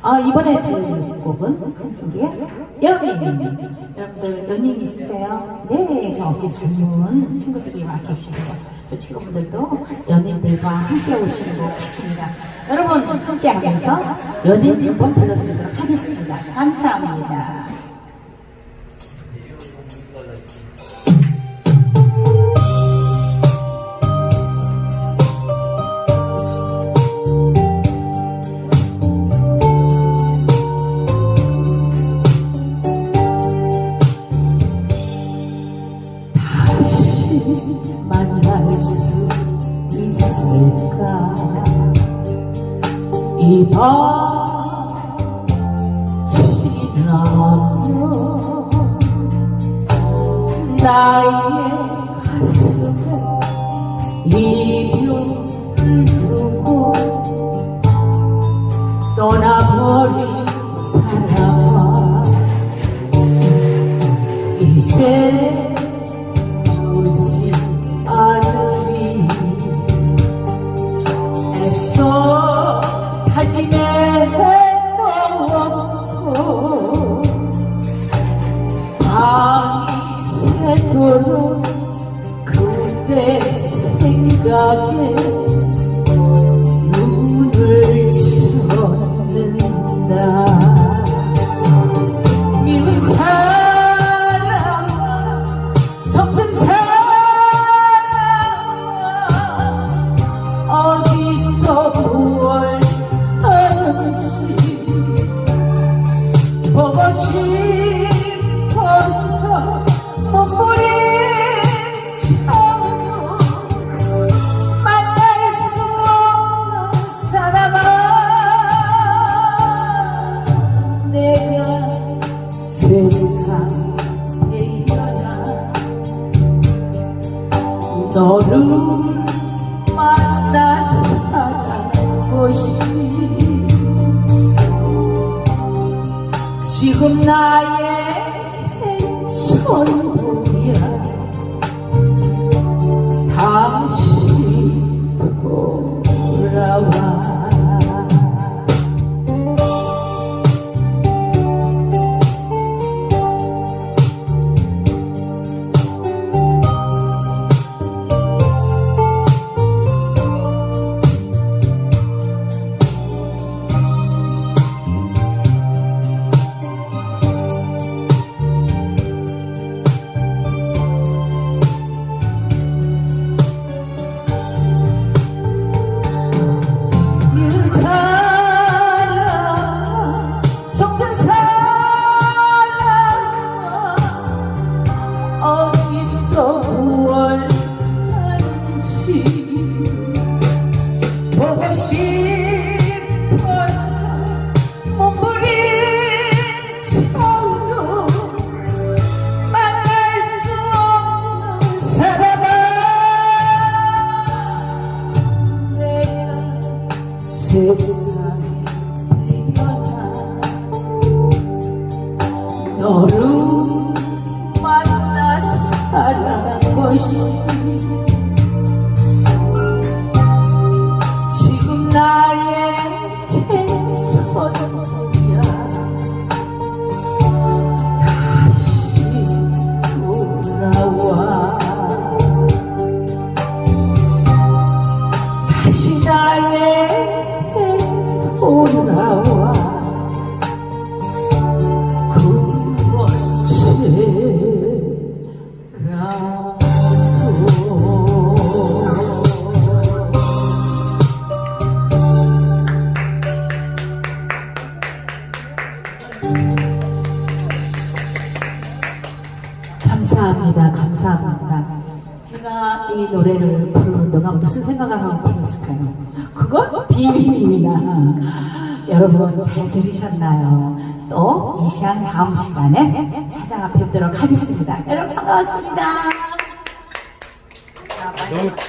아, 이번에 들려줄 곡은 한승기의 연인. 여러분들 연인 있으세요? 네, 저기 젊은 친구들이 와 계시고요. 저 친구분들도 연인들과 함께 오시는 것 같습니다. 여러분, 함께 하면서 연인 한번 불러드리도록 하겠습니다. 감사합니다. 지나면 나의 가슴에 이별을 두고 떠나버린 새도록 그대 생각에 세상에 태어나 너를 만나 살아간 것이 지금 나의 전부 너를 만나 살아간 것이 지금 나에게 선물이야. 다시 돌아와. 다시 나에게 돌아와 감사합니다. 제가 이 노래를 부르는 동안 무슨 생각을 하고 불렀을까요? 그건 비밀입니다. 여러분 잘 들으셨나요? 또 이 시간 다음 시간에 찾아뵙도록 하겠습니다. 여러분 반갑습니다.